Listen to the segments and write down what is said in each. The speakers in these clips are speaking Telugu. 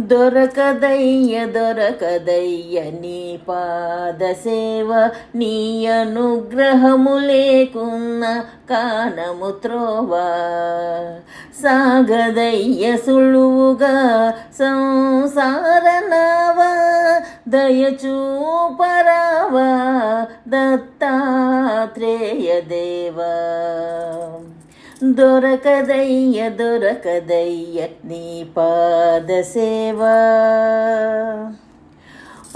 దొరకదయ్య దొరకదయ్య నీ పాద సేవ నీ అనుగ్రహము లేకున్న కానము త్రోవా. సాగదయ్య సులువుగా సంసార నావా దయచూపరావా దత్తాత్రేయ దేవా. దొరకదయ్య దొరకదయ్య నీ పాద సేవా.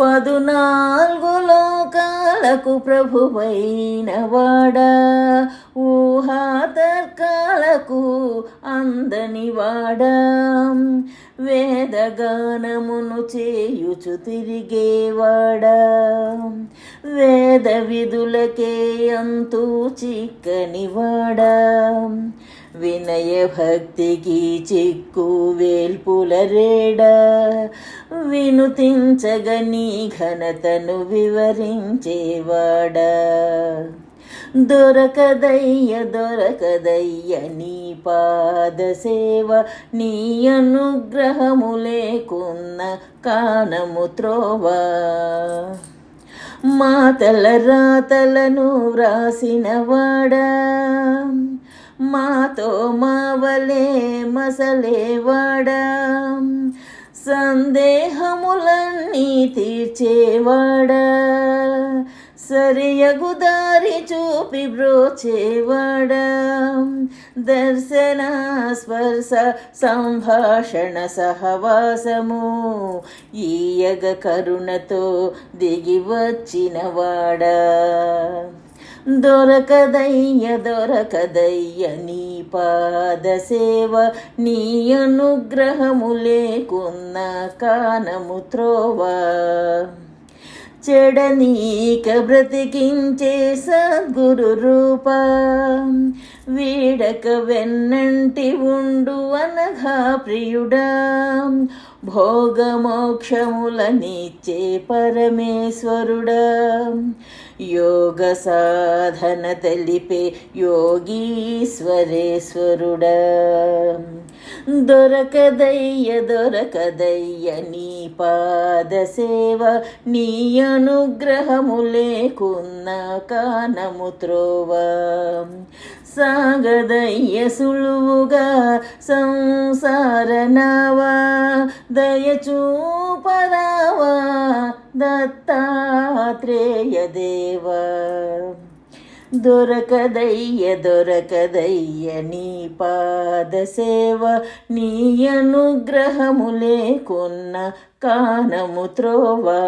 పదునాలుగు లోకాలకు ప్రభువైన వాడా. ఊహా తర్కాలకు అందనివాడా. వేదగానమును చేయుచు తిరిగేవాడా. వేద విధులకే అంతూ చిక్కనివాడా. వినయ భక్తికి చిక్కు వేల్పుల రేడా. వినుతించగని ఘనతను వివరించేవాడా. దొరకదయ్య దొరకదయ్య నీ పాద సేవ నీ అనుగ్రహము లేకున్న కానము త్రోవా. మాతల రాతలను వ్రాసినవాడా మాతో మావలే మసలేవాడా సందేహములన్నీ తీర్చేవాడా? సరియగు దారి చూపి బ్రోచేవాడా. దర్శన స్పర్శ సంభాషణ సహవాసము. ఈయగ కరుణతో దిగి వచ్చినవాడా దొరకదయ్య దొరకదయ్య నీ పాద సేవ నీ అనుగ్రహము లేకున్న కానము త్రోవా. చెడనీక బ్రతికించే సద్గురు రూప. వీడక వెన్నంటి ఉండు అనగా ప్రియుడా. భోగమోక్షములనిచ్చే పరమేశ్వరుడా. యోగ సాధన తెలిపే యోగీశ్వరేశ్వరుడా. దొరకదయ్య దొరకదయ్య నీ పాద సేవ నీ అనుగ్రహము లేకున్న కానము త్రోవా. సాగదయ్య సులువుగా సంసార నావా దయచూపరావా దత్తాత్రేయ దేవా. దొరకదయ్య దొరకదయ్య నీ పాద సేవ నీ అనుగ్రహము లేకున్న కానము త్రోవా.